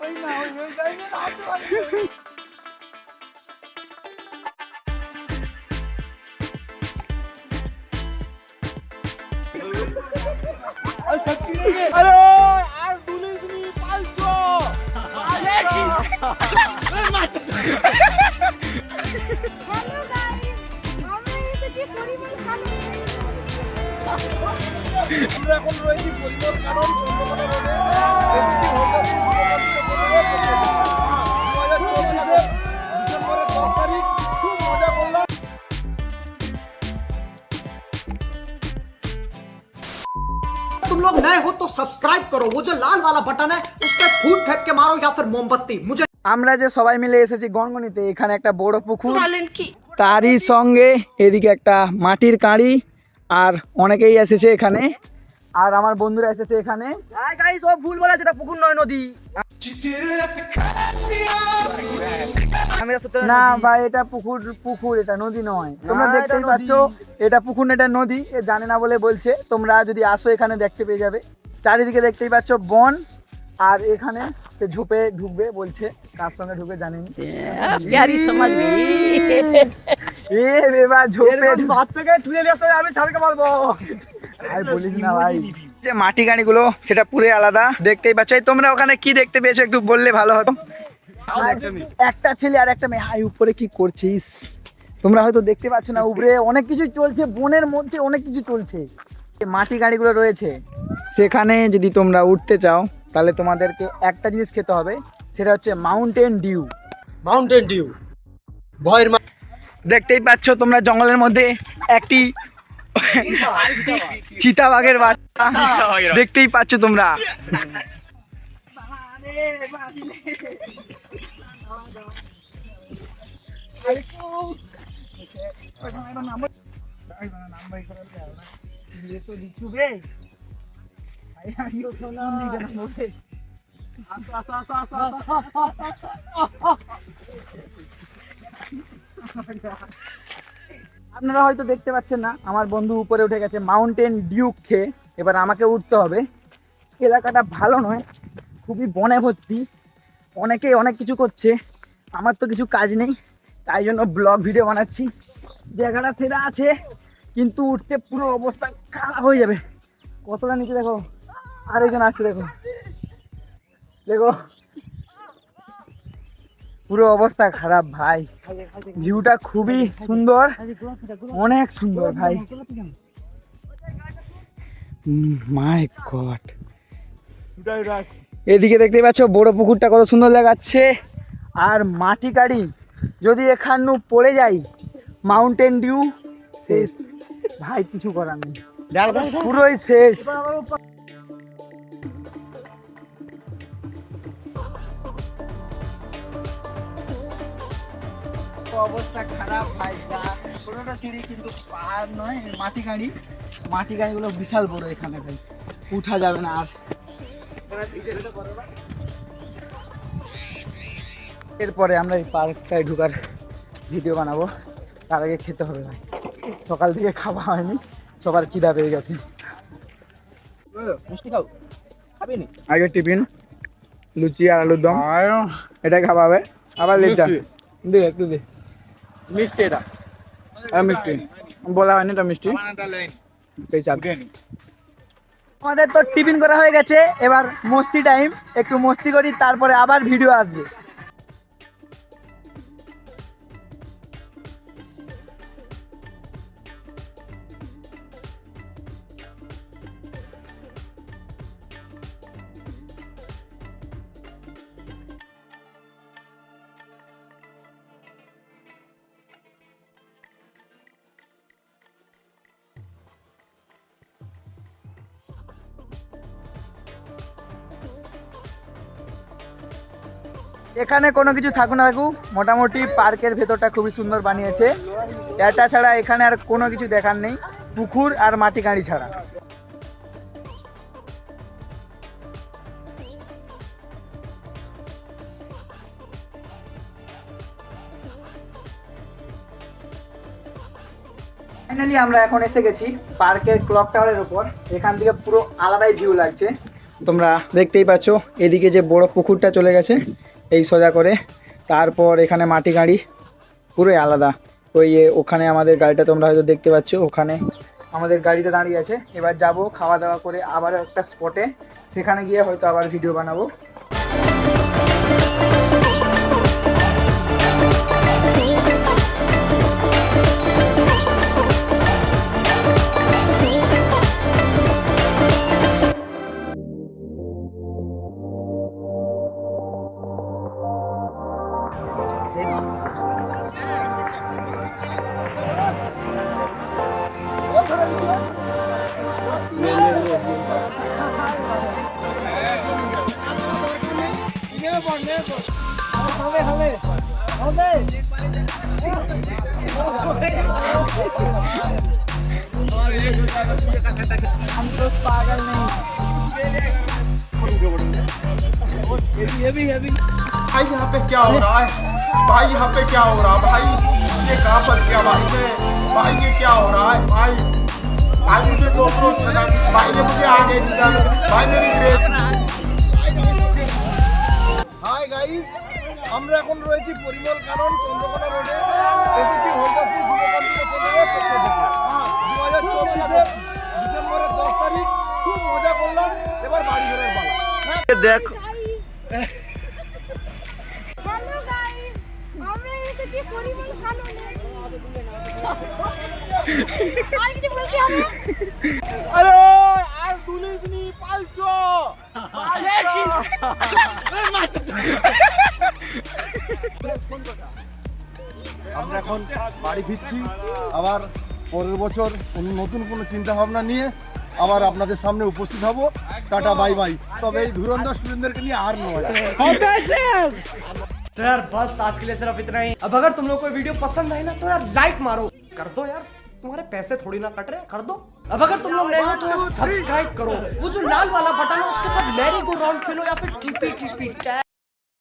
ওই না ওই ওই জায়গায় নামতে পারি আরে আর দুলিস আমরা এখন রয়েছি পরিমল কারণ চন্দ্রকোনা রোডে এসেছি হলদারপুর সুপারমার্কেটের সামনে দু হাজার চব্বিশের ডিসেম্বরের দশ তারিখ খুব মজা করলাম तुम लोग नए हो तो सब्सक्राइब करो वो जो लाल वाला बटन है उस पर फूट फेंक के मारो या फिर मोमबत्ती मुझे আমরা যে সবাই মিলে এসেছি গনগনিতে এখানে একটা বড় পুকুর তারই সঙ্গে এদিকে একটা মাটির কাঁড়ি আর অনেকেই এসেছে এখানে। আর আমার বন্ধুরা এসেছে এখানে। সব ভুল বলা যেটা পুকুর নয় নদী। না ভাই এটা পুকুর পুকুর এটা নদী নয়। তোমরা দেখতেই পাচ্ছ এটা পুকুর এটা নদী এ জানে না বলে বলছে। তোমরা যদি আসো এখানে দেখতে পেয়ে যাবে। চারিদিকে দেখতেই পাচ্ছ বন আর এখানে সে ঝুপে ঢুকবে বলছে। তার সঙ্গে ঢুকে জানেনি। ইয়ে! এ বেবা ঝোপে বাচ্চাকে যে মাটি গাড়িগুলো সেটা পুরো আলাদা। দেখতেই পাচ্ছ তোমরা ওখানে কি দেখতে পেয়েছ একটু বললে ভালো হতো। একটা ছেলে আর একটা মেয়ে। হাই উপরে কি করছিস? তোমরা হয়তো দেখতে পাচ্ছ না উপরে অনেক কিছু চলছে বনের মধ্যে অনেক কিছু চলছে। মাটি গাড়িগুলো রয়েছে সেখানে যদি তোমরা উঠতে চাও তাহলে তোমাদেরকে একটা জিনিস খেতে হবে সেটা হচ্ছে মাউন্টেন ডিউ। Mountain Dew. ভয়ের দেখতেই পাচ্ছ তোমরা জঙ্গলের মধ্যে একটি চিতাবাঘের বাচ্চা। দেখতেই পাচ্ছ তোমরা। আপনারা হয়তো দেখতে পাচ্ছেন না, আমার বন্ধু উপরে উঠে গেছে মাউন্টেন ডিউক খেয়ে। এবার আমাকে উঠতে হবে। এলাকাটা ভালো নয়, খুবই বনে ভর্তি। অনেকেই অনেক কিছু করছে, আমার তো কিছু কাজ নেই, তাই জন্য ব্লগ ভিডিও বানাচ্ছি। জায়গাটা সেরা আছে, কিন্তু উঠতে পুরো অবস্থা খারাপ হয়ে যাবে। কতটা নিচে দেখো? আরেকজন আসছে, দেখো। দেখো। পুরো অবস্থা খারাপ, ভাই। ভিউটা খুবই সুন্দর। অনেক সুন্দর, ভাই। মাই গড এদিকে দেখতে পাচ্ছ, বড় পুকুরটা কত সুন্দর লাগাচ্ছে আর মাটি কাড়ি যদি এখানু পড়ে যাই মাউন্টেন ডিউ শেষ। ভাই, কিছু করার নেই। পুরোই শেষ। অবস্থা খারাপ ভাই যা। সিঁড়ি কিন্তু পাহাড় নয় মাটি গাড়ি। মাটি গাড়িগুলো বিশাল বড় এখানে ভাই। উঠা যাবে না আর। এরপরে আমরা এই পার্কটায় ঢুকার ভিডিও বানাবো। তার আগে খেতে হবে ভাই। সকাল থেকে খাওয়া হয়নি। সবার খিদা পেয়ে গেছে। মিষ্টি খাও। খাবি নি? আগে টিফিন লুচি আর আলুর দম। এটা খাওয়াবে আবার লেচা দে একটু দে। মিষ্টি এটা। হ্যাঁ মিষ্টি। বলা হয়নি এটা মিষ্টি। সেই চাপ আমাদের তো টিফিন করা হয়ে গেছে, এবার মস্তি টাইম একটু মস্তি করি, তারপরে আবার ভিডিও আসবে। এখানে কোনো কিছু থাকুক না থাকুক, মোটামুটি পার্কের ভেতরটা খুবই সুন্দর বানিয়েছে। এটা ছাড়া এখানে আর কোনো কিছু দেখার নেই, পুকুর আর মাটি গাড়ি ছাড়া। ফাইনালি আমরা এখন এসে গেছি পার্কের ক্লক টাওয়ারের উপর। এখান থেকে পুরো আলাদাই ভিউ লাগছে। তোমরা দেখতেই পাচ্ছ, এদিকে যে বড় পুকুরটা চলে গেছে, এই সোজা করে। তারপর এখানে মাটি গাড়ি, পুরোই আলাদা। ওই ওখানে আমাদের গাড়িটা তোমরা হয়তো দেখতে পাচ্ছ, ওখানে আমাদের গাড়িতে দাঁড়িয়ে আছে। এবার যাব খাওয়া দাওয়া করে আবার একটা স্পটে সেখানে গিয়ে হয়তো আবার ভিডিও বানাবো। भाई, यहाँ पे क्या हो रहा है? भाई, यहाँ पे क्या हो रहा है? भाई, ये कहाँ पर क्या भाई? मैं भाई, ये क्या हो रहा है? भाई भाई, मुझे करना भाई, ये मुझे आगे निकाल भाई, मेरी গাইস আমরা এখন রয়েছি পরিমল কারণ চন্দ্রকোনা রোডে এসেছি হলদাসপুর যুব কম্পিটিশনের পক্ষ থেকে। দু হাজার চব্বিশের ডিসেম্বরের দশ তারিখ খুব মজা করলাম। এবার বাড়ি ফেরার পালা। দেখো। হ্যালো গাইস আমরা এসেছি পরিমল কাননে। আর দুলিস নি আমরা এখন বাড়ি ফিরছি আবার পরের বছর অন্য নতুন কোনো চিন্তা ভাবনা নিয়ে আবার আপনাদের সামনে উপস্থিত হব টাটা বাই বাই তবে এই ধুরন্ধর স্টুডেন্টদেরকে নিয়ে আর নয় तो यार बस आज के लिए सिर्फ इतना ही अब अगर तुम लोग को वीडियो पसंद आई ना तो यार लाइक मारो कर दो यार तुम्हारे पैसे थोड़ी ना कट रहे हैं, कर दो अब अगर तुम लोग नए हो तो यार सब्सक्राइब करो वो जो लाल वाला बटन है उसके साथ मैरी गो राउंड खेलो या फिर टीपी टीपी टैप